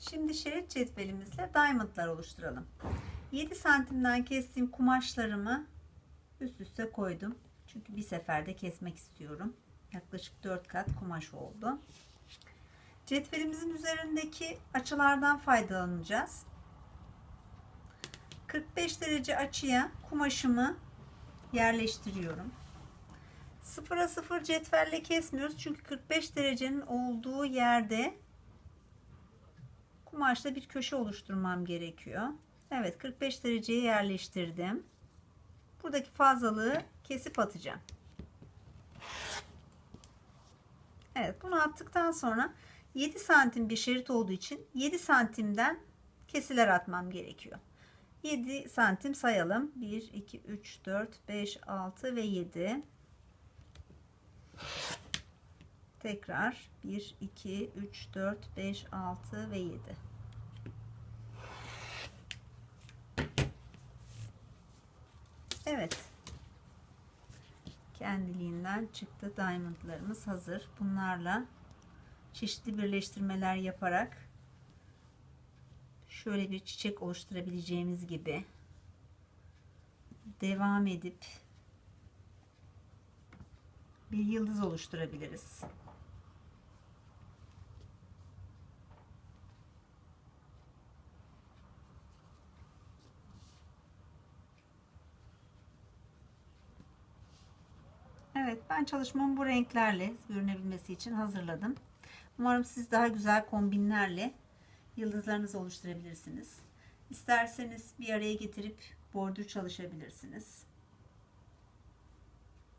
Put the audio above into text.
Şimdi şerit cetvelimizle diamondlar oluşturalım. 7 santimden kestiğim kumaşlarımı üst üste koydum. Çünkü bir seferde kesmek istiyorum. Yaklaşık 4 kat kumaş oldu. Cetvelimizin üzerindeki açılardan faydalanacağız. 45 derece açıya kumaşımı yerleştiriyorum. Sıfıra sıfır cetvelle kesmiyoruz. Çünkü 45 derecenin olduğu yerde kumaşta bir köşe oluşturmam gerekiyor. Evet 45 dereceye yerleştirdim. Buradaki fazlalığı kesip atacağım. Evet bunu attıktan sonra 7 santim bir şerit olduğu için 7 santimden kesiler atmam gerekiyor. 7 santim sayalım. 1, 2, 3, 4, 5, 6 ve 7. Tekrar 1, 2, 3, 4, 5, 6 ve 7. Evet. Kendiliğinden çıktı. Diamondlarımız hazır. Bunlarla çeşitli birleştirmeler yaparak şöyle bir çiçek oluşturabileceğimiz gibi devam edip bir yıldız oluşturabiliriz. Evet ben çalışmamı bu renklerle görünebilmesi için hazırladım. Umarım siz daha güzel kombinlerle yıldızlarınızı oluşturabilirsiniz. İsterseniz bir araya getirip bordür çalışabilirsiniz.